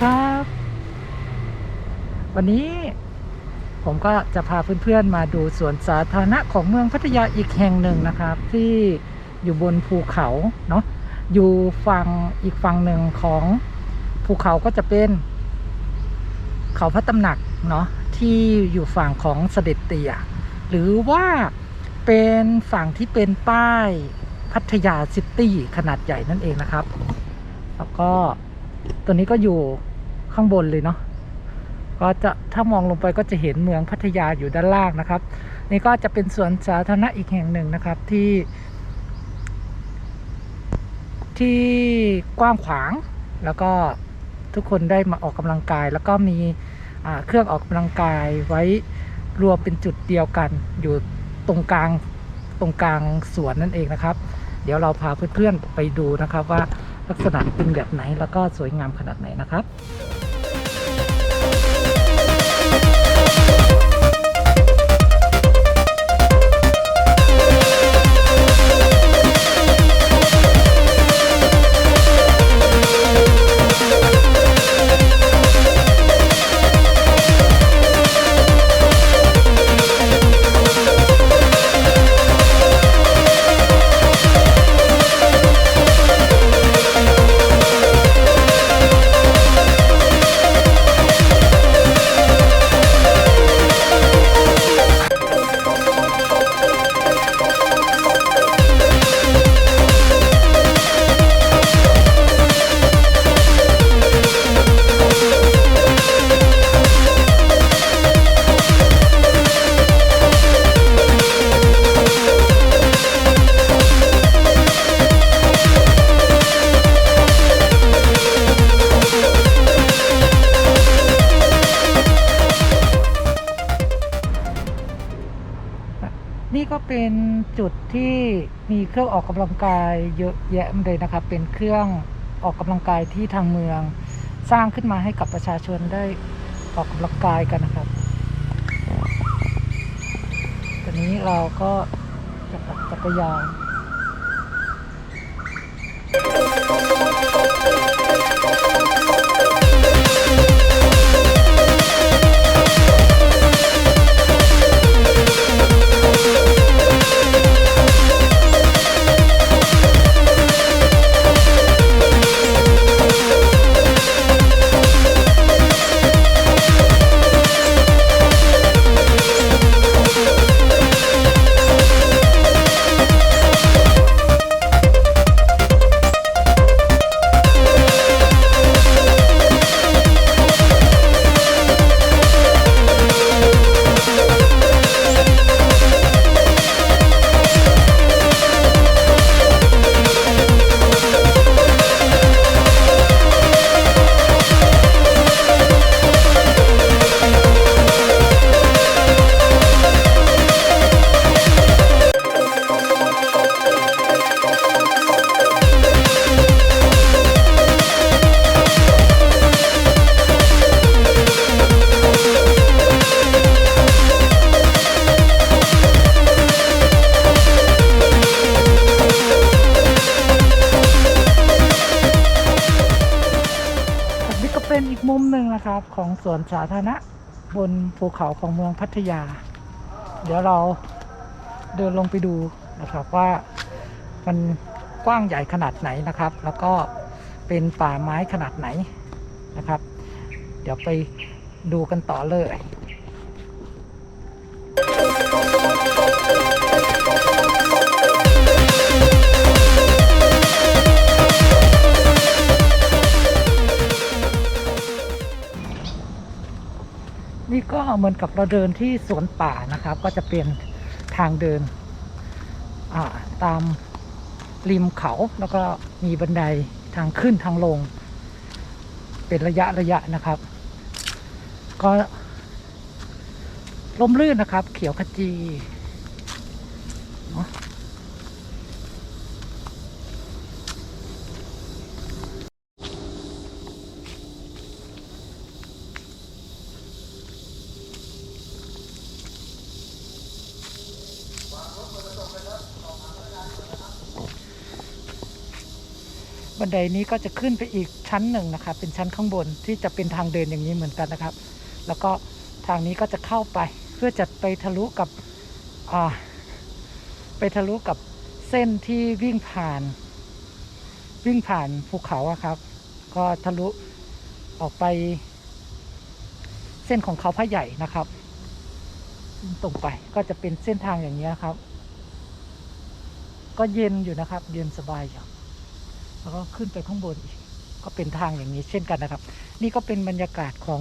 ครับ วันนี้ผมก็จะพาเพื่อนๆมาดูสวนสาธารณะของเมืองพัทยาอีกแห่งหนึ่งนะครับ ที่อยู่บนภูเขาเนาะอยู่ฝั่งอีกฝั่งหนึ่งของภูเขาก็จะเป็น เขาพระตำหนักเนาะที่อยู่ฝั่งของเสด็จเตี่ยหรือว่าเป็นฝั่งที่เป็นป้ายพัทยาซิตี้ขนาดใหญ่นั่นเองนะครับ แล้วก็ตัวนี้ก็อยู่ ข้างบนเลยเนาะก็จะถ้ามองลงไปก็จะเห็นเมืองพัทยาอยู่ด้านล่างนะครับ นี่ก็จะเป็นสวนสาธารณะอีกแห่งหนึ่งนะครับที่ ที่กว้างขวาง แล้วก็ทุกคนได้มาออกกำลังกาย แล้วก็มีเครื่องออกกำลังกายไว้รวมเป็นจุดเดียวกันอยู่ตรงกลางตรงกลางสวนนั่นเองนะครับ เดี๋ยวเราพาเพื่อนๆไปดูนะครับว่า ลักษณะเป็นแบบไหนแล้วก็สวยงามขนาดไหนนะครับ เป็นจุดที่มีเครื่องออกกำลังกายเยอะแยะเลยนะคะเป็นเครื่องออกกำลังกายที่ทางเมืองสร้างขึ้นมาให้กับประชาชนได้ออกกำลังกายกันนะครับ ตอนนี้เราก็จะปั่นจักรยานอันับของสวนสาธารณะบนภูเขาของเมืองพัทยา เดี๋ยวเราเดินลงไปดูนะครับว่ามันกว้างใหญ่ขนาดไหนนะครับ แล้วก็เป็นป่าไม้ขนาดไหนนะครับ เดี๋ยวไปดูกันต่อเลย เหมือนกับเราเดินที่สวนป่านะครับ ก็จะเป็นทางเดินตามริมเขาแล้วก็มีบันไดทางขึ้นทางลง เป็นระยะระยะนะครับ ก็ลมลื่นนะครับ เขียวขจีเนาะ บันไดนี้ก็จะขึ้นไปอีกชั้นหนึ่งนะครับเป็นชั้นข้างบนที่จะเป็นทางเดินอย่างนี้เหมือนกันนะครับ แล้วก็ทางนี้ก็จะเข้าไปเพื่อจะไปทะลุกับไปทะลุกับเส้นที่วิ่งผ่าน วิ่งผ่านภูเขาอะครับ ก็ทะลุออกไป เส้นของเขาพระใหญ่นะครับตรงไปก็จะเป็นเส้นทางอย่างนี้ครับ ก็เย็นอยู่นะครับ เย็นสบายอยู่ แล้วก็ขึ้นไปข้างบนอีกก็เป็นทางอย่างนี้เช่นกันนะครับ นี่ก็เป็นบรรยากาศของ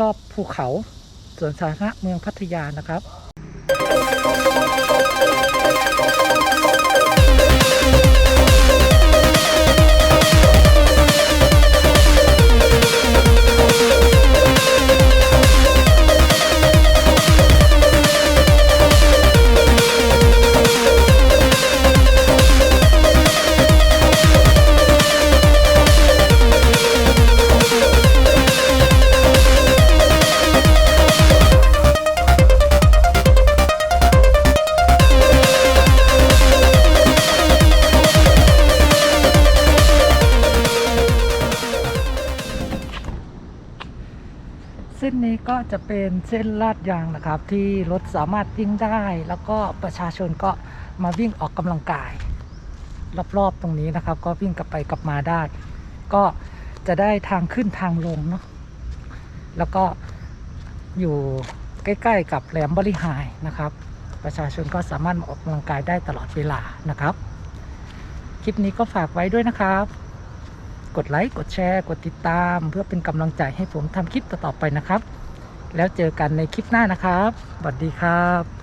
รอบภูเขาสวนสาธารณะเมืองพัทยานะครับ ส้นนี้ก็จะเป็นเส้นลาดยางนะครับ ที่รถสามารถวิ่งได้ แล้วก็ประชาชนก็มาวิ่งออกกำลังกาย รอบๆตรงนี้นะครับ ก็วิ่งกลับไปกลับมาได้ ก็จะได้ทางขึ้นทางลงเนาะแล้วก็อยู่ใกล้ ๆ กับแหลมบริหายนะครับ ประชาชนก็สามารถมาออกกำลังกายได้ตลอดเวลานะครับ คลิปนี้ก็ฝากไว้ด้วยนะครับ กดไลค์ กดแชร์ กดติดตาม เพื่อเป็นกำลังใจให้ผมทำคลิปต่อๆไปนะครับ แล้วเจอกันในคลิปหน้านะครับสวัสดีครับ